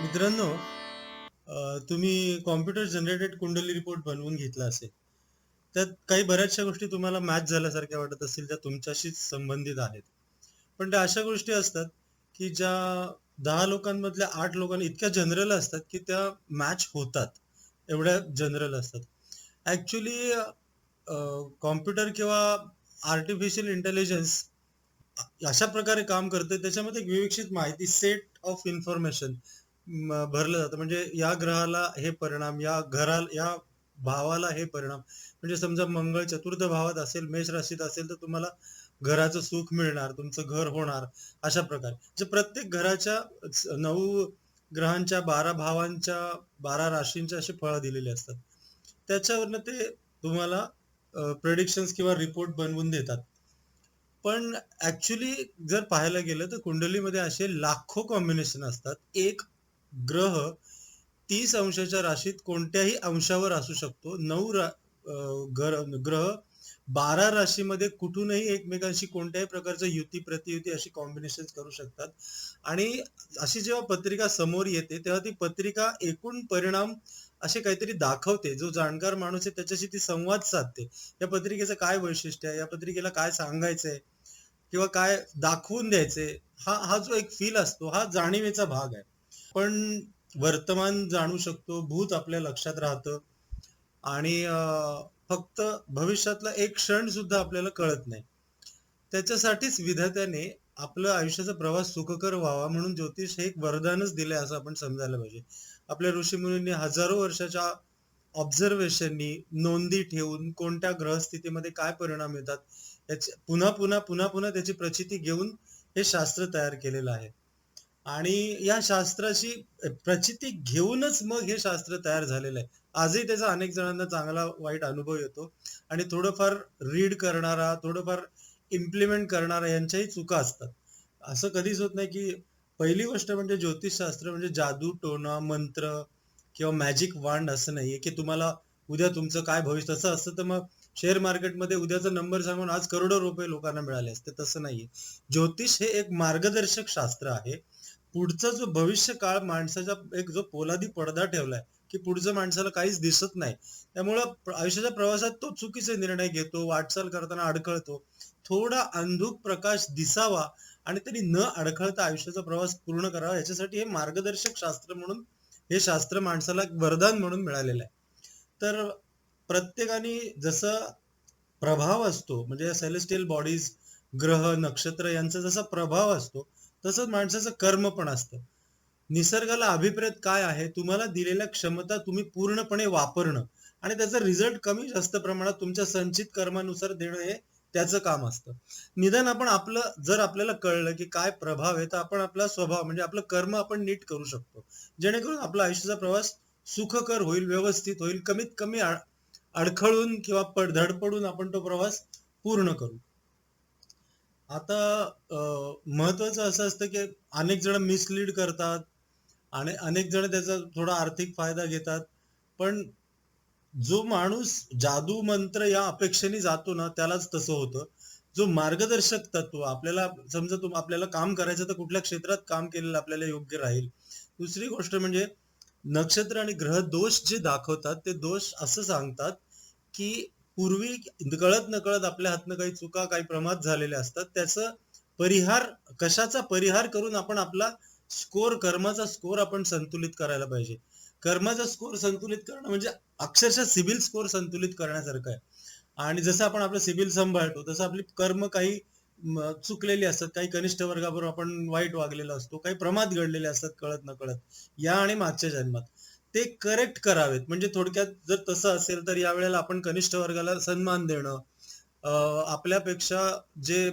मित्रांनो तुम्ही computer generated कुंडली रिपोर्ट बनवून घेतला असेल. त्यात काही बऱ्याचशा गोष्टी तुम्हाला मॅच झाल्यासारख्या वाटत असतील त्या तुमच्याशीच संबंधित आहेत. पण त्या अशा गोष्टी असतात की ज्या दहा लोकांमधल्या आठ लोकांना इतक्या जनरल असतात की त्या मॅच होतात. एवढ्या जनरल असतात. ॲक्च्युली कॉम्प्युटर किंवा आर्टिफिशियल इंटेलिजन्स अशा प्रकारे काम करते त्याच्यामध्ये एक विवेक्षित माहिती सेट ऑफ इन्फॉर्मेशन भरलं जातं. म्हणजे या ग्रहाला हे परिणाम या घराला या भावाला हे परिणाम. म्हणजे समजा मंगळ चतुर्थ भावात असेल मेष राशीत असेल तर तुम्हाला घराचं सुख मिळणार तुमचं घर होणार अशा प्रकारे. जे प्रत्येक घराच्या नऊ ग्रहांच्या बारा भावांच्या बारा राशींच्या असे फळं दिलेली असतात. त्याच्यावरनं ते तुम्हाला प्रेडिक्शन्स किंवा रिपोर्ट बनवून देतात. पण ऍक्च्युली जर पाहायला गेलं तर कुंडलीमध्ये असे लाखो कॉम्बिनेशन असतात. एक ग्रह तीस अंशाच्या राशीत कोणत्याही अंशावर असू शकतो. नऊ रा ग्र- ग्रह बारा राशीमध्ये कुठूनही एकमेकांशी कोणत्याही प्रकारचं युती प्रतियुती अशी कॉम्बिनेशन करू शकतात. आणि अशी जेव्हा पत्रिका समोर येते तेव्हा ती पत्रिका एकूण परिणाम असे काहीतरी दाखवते. जो जाणकार माणूस आहे त्याच्याशी ती संवाद साधते. या पत्रिकेचं काय वैशिष्ट्य आहे? या पत्रिकेला काय सांगायचंय? किंवा काय दाखवून द्यायचे हा हा जो एक फील असतो हा जाणीवेचा भाग आहे. आपण वर्तमान जाणू शकतो भूत आपल्या लक्षात राहतं. आणि फक्त भविष्यातला एक क्षण सुद्धा आपल्याला कळत नाही. त्याच्यासाठीच विधात्याने आपलं आयुष्याचा प्रवास सुखकर व्हावा म्हणून ज्योतिष हे एक वरदानच दिलंय असं आपण समजायला पाहिजे. आपल्या ऋषीमुनींनी हजारो वर्षाच्या ऑब्झर्वेशननी नोंदी ठेवून कोणत्या ग्रहस्थितीमध्ये काय परिणाम येतात याची पुन्हा पुन्हा पुन्हा पुन्हा त्याची प्रचिती घेऊन हे शास्त्र तयार केलेलं आहे. आणि या शास्त्राची प्रचिती घेऊनच मग हे शास्त्र तयार झालेलं आहे. आजही त्याचा अनेक जणांना चांगला वाईट अनुभव येतो. आणि थोडंफार रीड करणारा थोडंफार इम्प्लिमेंट करणारा यांच्याही चुका असतात. असं कधीच होत नाही की पहिली गोष्ट म्हणजे ज्योतिषशास्त्र म्हणजे जादू टोना मंत्र किंवा मॅजिक वांड असं नाहीये की तुम्हाला उद्या तुमचं काय भविष्य असं असतं तर मग शेअर मार्केटमध्ये उद्याचा नंबर सांगून आज करोडो रुपये लोकांना मिळाले असते. तसं नाहीये. ज्योतिष हे एक मार्गदर्शक शास्त्र आहे. पुढचा जो भविष्य काळ माणसाचा एक जो पोलादी पडदा ठेवलाय की पुढचं माणसाला काहीच दिसत नाही. त्यामुळं आयुष्याच्या प्रवासात तो चुकीचे निर्णय घेतो वाटचाल करताना अडखळतो. थोडा अंधुक प्रकाश दिसावा आणि तरी न अडखळता आयुष्याचा प्रवास पूर्ण करावा याच्यासाठी हे मार्गदर्शक शास्त्र म्हणून हे शास्त्र माणसाला एक वरदान म्हणून मिळालेलं आहे. तर प्रत्येकाने जसं प्रभाव असतो म्हणजे सेलेस्टियल बॉडीज ग्रह नक्षत्र यांचा जसा प्रभाव असतो तसंच माणसाचं कर्म पण असतं. निसर्गाला अभिप्रेत काय आहे? तुम्हाला दिलेल्या क्षमता तुम्ही पूर्णपणे वापरणं. आणि त्याचा रिझल्ट कमी जास्त प्रमाणात तुमच्या संचित कर्मानुसार देणं हे त्याचं काम असतं. निदान आपण आपलं जर आपल्याला कळलं की काय प्रभाव आहे तर आपण आपला स्वभाव म्हणजे आपलं कर्म आपण नीट करू शकतो. जेणेकरून आपला आयुष्याचा प्रवास सुखकर होईल व्यवस्थित होईल कमीत कमी अडखळून किंवा धडपडून आपण तो प्रवास पूर्ण करू. आता महत्वाचं असं असतं की अनेक जण मिसलीड करतात आणि अनेक जण त्याचा थोडा आर्थिक फायदा घेतात. पण जो माणूस जादू मंत्र या अपेक्षेने जातो ना त्यालाच तसं होतं. जो मार्गदर्शक तत्व आपल्याला समजा तुम आपल्याला काम करायचं तर कुठल्या क्षेत्रात काम केलेलं आपल्याला योग्य राहील? दुसरी गोष्ट म्हणजे नक्षत्र आणि ग्रह दोष जे दाखवतात ते दोष असं सांगतात की पूर्वी कळत नकळत आपल्या हातनं काही चुका काही प्रमाद झालेले असतात. त्याचं परिहार कशाचा परिहार करून आपण आपला स्कोर कर्माचा स्कोर आपण संतुलित करायला पाहिजे. कर्माचा स्कोर संतुलित करणं म्हणजे अक्षरशः सिबिल स्कोर संतुलित करण्यासारखं आहे. आणि जसं आपण आपलं सिबिल सांभाळतो तसं आपली कर्म काही चुकलेली असतात. काही कनिष्ठ वर्गाबरोबर आपण वाईट वागलेलो असतो. काही प्रमाद घडलेले असतात कळत नकळत. या आणि मागच्या जन्मात. ते करेक्ट करावेत. म्हणजे थोडक्यात जर तसं असेल तर यावेळेला आपण कनिष्ठ वर्गाला सन्मान देणं आपल्यापेक्षा जे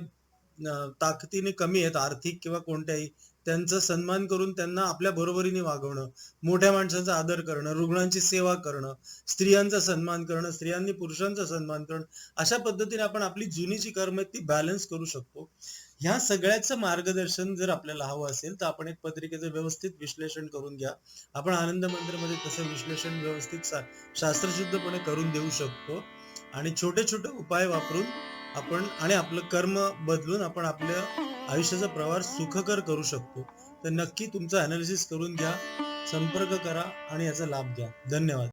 ताकदीने कमी आहेत आर्थिक किंवा कोणत्याही त्यांचा सन्मान करून त्यांना आपल्या बरोबरीने वागवणं मोठ्या माणसांचा आदर करणं रुग्णांची सेवा करणं स्त्रियांचा सन्मान करणं स्त्रियांनी पुरुषांचा सन्मान करणं अशा पद्धतीने आपण आपली जुनी जी कर्म आहेत ती बॅलन्स करू शकतो. ह्या सगळ्याचं मार्गदर्शन जर आपल्याला हवं असेल तर आपण एक पत्रिकेचं व्यवस्थित विश्लेषण करून घ्या. आपण आनंद मंदिरमध्ये तसं विश्लेषण व्यवस्थित शा- शास्त्रशुद्धपणे करून देऊ शकतो. आणि छोटे छोटे उपाय वापरून आपण आणि आपलं कर्म बदलून आपण आपल्या आयुष्याचा प्रवास सुखकर करू शकतो. तर नक्की तुमचं अनालिसिस करून घ्या संपर्क करा आणि याचा लाभ घ्या. धन्यवाद.